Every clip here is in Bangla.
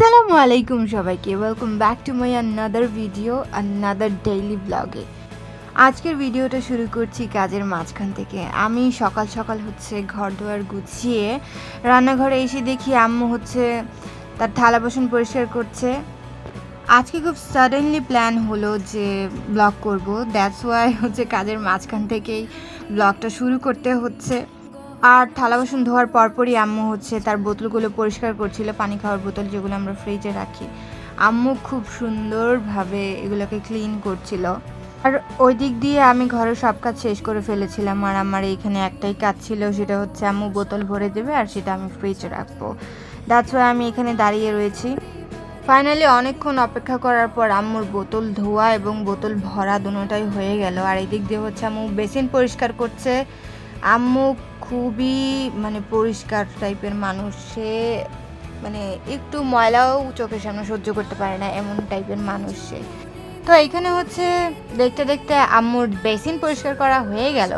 আসসালামু আলাইকুম সবাইকে। Welcome back to my another video another daily ব্লগে আজকের ভিডিওটা শুরু করছি কাজের মাঝখান থেকে। আমি সকাল সকাল হচ্ছে ঘর দুয়ার গুছিয়ে রান্নাঘরে এসে দেখি আম্মু হচ্ছে তার থালা বাসন পরিষ্কার করছে। আজকে খুব সাডেনলি প্ল্যান হলো যে ব্লগ করব। দ্যাটস ওয়াই হচ্ছে কাজের মাঝখান থেকেই ব্লগটা শুরু করতে হচ্ছে। আর থালা বাসন ধোয়ার পরপরই আম্মু হচ্ছে তার বোতলগুলো পরিষ্কার করছিল, পানি খাওয়ার বোতল যেগুলো আমরা ফ্রিজে রাখি। আম্মু খুব সুন্দরভাবে এগুলোকে ক্লিন করছিল। আর ওই দিক দিয়ে আমি ঘরের সব কাজ শেষ করে ফেলেছিলাম আর আমার এইখানে একটাই কাজ ছিল, সেটা হচ্ছে আম্মু বোতল ভরে দেবে আর সেটা আমি ফ্রিজে রাখব। দ্যাটস ওয়াই আমি এখানে দাঁড়িয়ে রয়েছি। ফাইনালি অনেকক্ষণ অপেক্ষা করার পর আম্মুর বোতল ধোয়া এবং বোতল ভরা দুটোটাই হয়ে গেল। আর এই দিক দিয়ে হচ্ছে আম্মু বেসিন পরিষ্কার করছে। আম্মু খুবই মানে পরিষ্কার টাইপের মানুষ। সে মানে একটু ময়লাও চোখের সামনে সহ্য করতে পারে না এমন টাইপের মানুষ সে। তো এইখানে হচ্ছে দেখতে দেখতে আম্মুর বেসিন পরিষ্কার করা হয়ে গেল।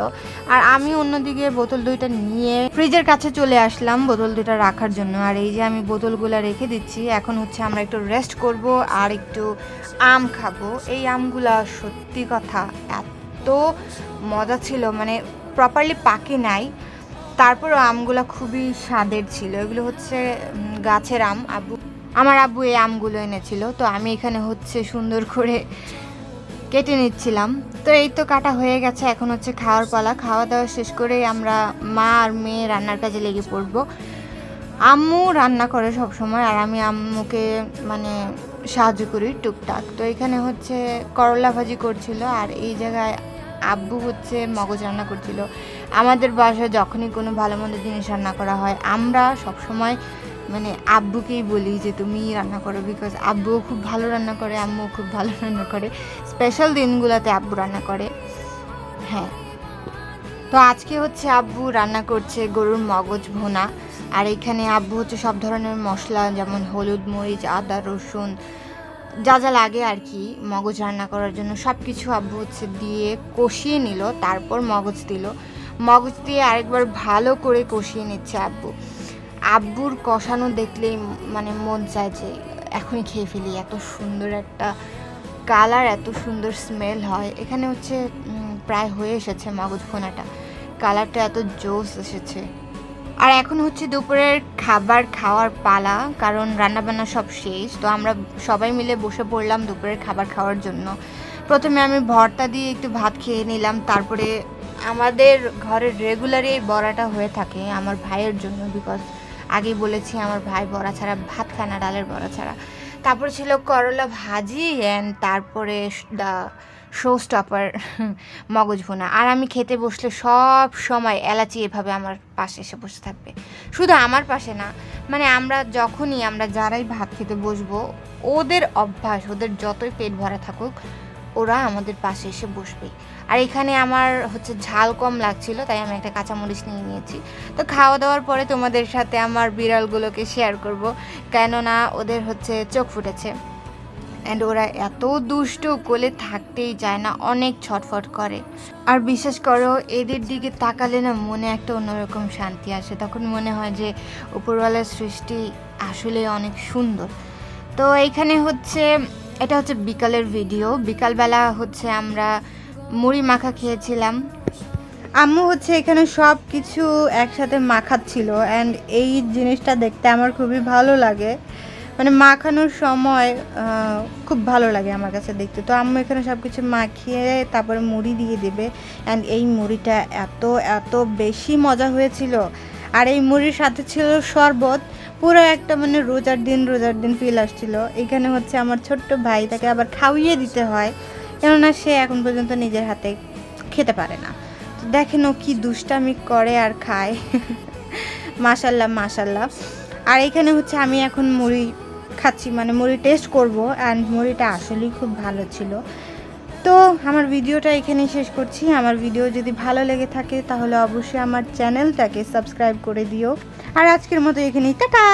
আর আমি অন্যদিকে বোতল দুইটা নিয়ে ফ্রিজের কাছে চলে আসলাম বোতল দুইটা রাখার জন্য। আর এই যে আমি বোতলগুলো রেখে দিচ্ছি, এখন হচ্ছে আমরা একটু রেস্ট করব আর একটু আম খাব। এই আমগুলা সত্যি কথা এত মজা ছিল মানে প্রপারলি পাকে নাই। তারপরও আমগুলো খুবই স্বাদের ছিল। এগুলো হচ্ছে গাছের আম। আব্বু, আমার আব্বু এই আমগুলো এনেছিল। তো আমি এখানে হচ্ছে সুন্দর করে কেটে নিচ্ছিলাম। তো এই তো কাটা হয়ে গেছে। এখন হচ্ছে খাওয়ার পালা। খাওয়া দাওয়া শেষ করে আমরা মা আর মেয়ে রান্নার কাজে লেগে পড়ব। আম্মু রান্না করে সব সময় আর আমি আম্মুকে মানে সাহায্য করি টুকটাক। তো এখানে হচ্ছে করলা ভাজি করছিল। আর এই জায়গায় আব্বু হচ্ছে মগজ রান্না করছিল। আমাদের বাসায় যখনই কোনো ভালো মন্দ জিনিস রান্না করা হয়, আমরা সব সময় মানে আব্বুকেই বলি যে, তুমি রান্না করো বিকজ আব্বুও খুব ভালো রান্না করে, আম্মুও খুব ভালো রান্না করে। স্পেশাল দিনগুলোতে আব্বু রান্না করে। হ্যাঁ। তো আজকে হচ্ছে আব্বু রান্না করছে গরুর মগজ ভোনা। আর এখানে আব্বু হচ্ছে সব ধরনের মশলা, যেমন হলুদ মরিচ, আদা, রসুন যা যা লাগে আর কি, মগজ রান্না করার জন্য সব কিছু আব্বু হচ্ছে দিয়ে কষিয়ে নিল, তারপর মগজ দিল। মগজ দিয়ে আরেকবার ভালো করে কষিয়ে নিচ্ছে আব্বু। আব্বুর কষানো দেখলেই মানে মন চায় যে এখনই খেয়ে ফেলি, এত সুন্দর একটা কালার, এত সুন্দর স্মেল হয়। এখানে হচ্ছে প্রায় হয়ে এসেছে মগজ ফোনাটা কালারটা এত জোস এসেছে। আর এখন হচ্ছে দুপুরের খাবার খাওয়ার পালা, কারণ রান্নাবান্না সব শেষ, তো আমরা সবাই মিলে বসে পড়লাম দুপুরের খাবার খাওয়ার জন্য। প্রথমে আমি ভর্তা দিয়ে একটু ভাত খেয়ে নিলাম, তারপরে আমাদের ঘরের রেগুলারই এই বড়াটা হয়ে থাকে আমার ভাইয়ের জন্য বিকজ আগেই বলেছি আমার ভাই বড়া ছাড়া ভাত খায় না, ডালের বড়া ছাড়া। তারপর ছিল করলা ভাজি অ্যান্ড তারপরে শো স্টপার মগজ ভুনা। আর আমি খেতে বসলে সব সময় এলাচি এভাবে আমার পাশে এসে বসে থাকবে। শুধু আমার পাশে না মানে আমরা যখনই আমরা যারাই ভাত খেতে বসবো, ওদের অভ্যাস, ওদের যতই পেট ভরা থাকুক, ওরা আমাদের পাশে এসে বসবে আর এখানে আমার হচ্ছে ঝাল কম লাগছিল, তাই আমি একটা কাঁচামরিচ নিয়ে নিয়েছি। তো খাওয়া দাওয়ার পরে তোমাদের সাথে আমার বিড়ালগুলোকে শেয়ার করব, কেননা ওদের হচ্ছে চোখ ফুটেছে। অ্যান্ড ওরা এত দুষ্ট কোলে থাকতেই চায় না, অনেক ছটফট করে। আর বিশ্বাস করো, এদের দিকে তাকালে না মনে একটা অন্যরকম শান্তি আসে। তখন মনে হয় যে উপরওয়ালার সৃষ্টি আসলে অনেক সুন্দর। তো এইখানে হচ্ছে, এটা হচ্ছে বিকালের ভিডিও বিকালবেলা হচ্ছে আমরা মুড়ি মাখা খেয়েছিলাম। আম্মু হচ্ছে এখানে সব কিছু একসাথে মাখাচ্ছিল। অ্যান্ড এই জিনিসটা দেখতে আমার খুবই ভালো লাগে। মানে মাখানোর সময় খুব ভালো লাগে আমার কাছে দেখতে। তো আম্মু এখানে সব কিছু মাখিয়ে তারপরে মুড়ি দিয়ে দেবে। অ্যান্ড এই মুড়িটা এত এত বেশি মজা হয়েছিল। আর এই মুড়ির সাথে ছিল শরবত। পুরো একটা মানে রোজার দিন রোজার দিন ফিল আসছিল। এখানে হচ্ছে আমার ছোট্ট ভাই, তাকে আবার খাওয়িয়ে দিতে হয়। কেননা সে এখন পর্যন্ত নিজের হাতে খেতে পারে না। তো দেখেন ও কি দুষ্টামি করে আর খায়। মাশাল্লাহ মাশাল্লাহ। আর এখানে হচ্ছে আমি এখন মুড়ি খাচ্ছি মানে মুড়ি টেস্ট করব অ্যান্ড মুড়িটা আসলেই খুব ভালো ছিল। তো আমার ভিডিওটা এখানেই শেষ করছি। আমার ভিডিও যদি ভালো লেগে থাকে তাহলে অবশ্যই আমার চ্যানেলটাকে সাবস্ক্রাইব করে দিও। আর আজকের মতো এখানেই, টাটা!